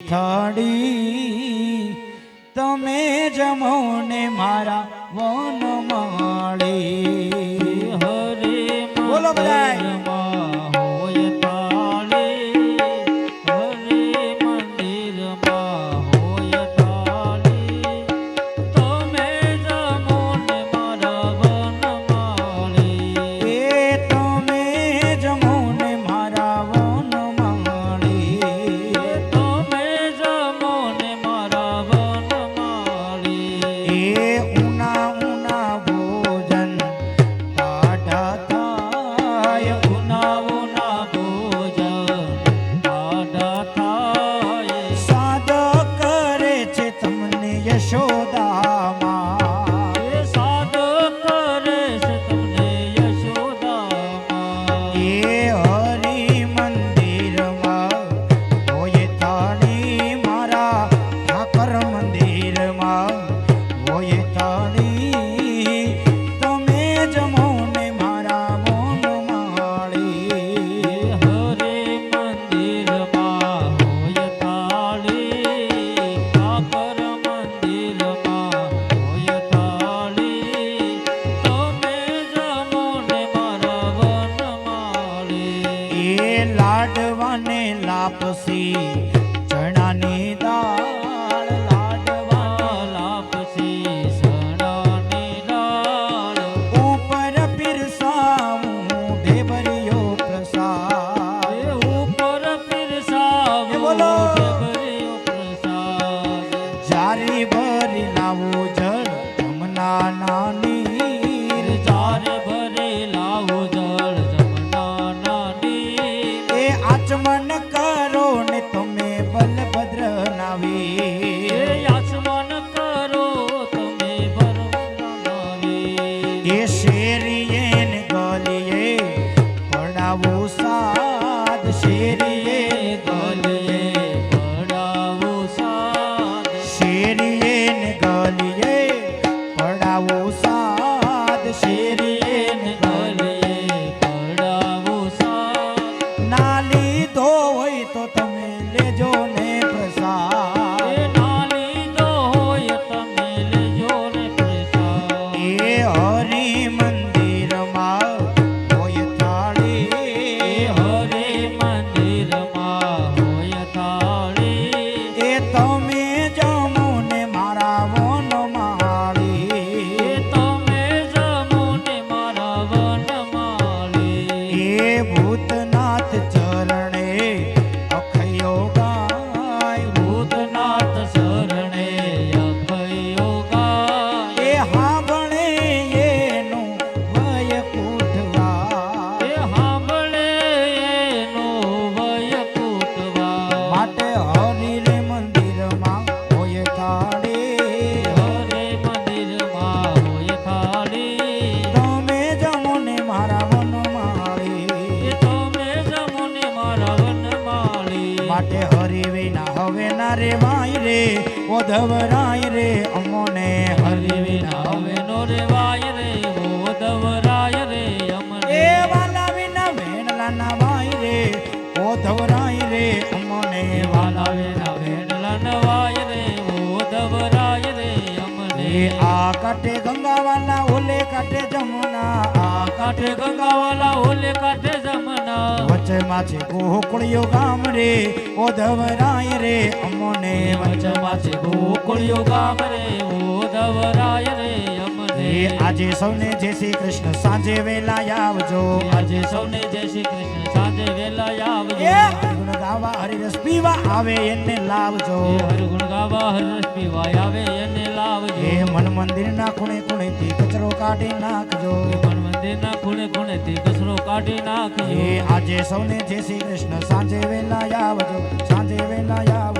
થાળી તમે જમો ને મારા વન માળી હરે બોલો બધાય. એ લાડવાને લાપસી ચણાની દાળ લાડવા લાપસી સણાની દાળ. ઉપર પીરસાવું ઢેબરિયો પ્રસાદ. ઉપર પીરસાવું બોલો. ઢેબરીયો પ્રસાદ. જારી ભરી લાવો જળ જમના નાની માટે હરિ વિના. હવે ના રે વાય રે ઓધવરાય રે અમોને હરિ વિના. હવે નો રેવાય રે ઓદવરાય રે અમને. એ વાલા વિના વેણલા ના વાય રે ઓધવરાય રે અમોને વાલા વિના એ આ કાંઠે ગંગા વાલા ઓલે કાંઠે જમુના, આ કાંઠે ગંગાવાલા ઓલે કાંઠે જમુના. વચ્ચે માછે ગોકળિયો ગામ રે ઓધવરાય રે, અમને વચમાં છે ગોકળિયો ગામ રે ઓદવરાય રે, અમને. એ આજે સૌને જય શ્રી કૃષ્ણ. સાંજે વેલા આવજો. આજે સૌને જય શ્રી કૃષ્ણ. સાંજે વેલા આવજો. હરિગુણ ગાવા હરિરસ પીવા આવે એને લાવજો. હરિ હરગુણ ગાવા હરિરસ પીવા આવે એને લાવજો. એ મન મંદિર ના ખૂણે ખૂણે થી કચરો કાઢી નાખજો. મન મંદિરના ખૂણે ખૂણેથી કચરો કાઢી નાખજો. એ આજે સૌને જય શ્રી કૃષ્ણ. સાંજે વેલા આવજો. સાંજે વેલા આવજો.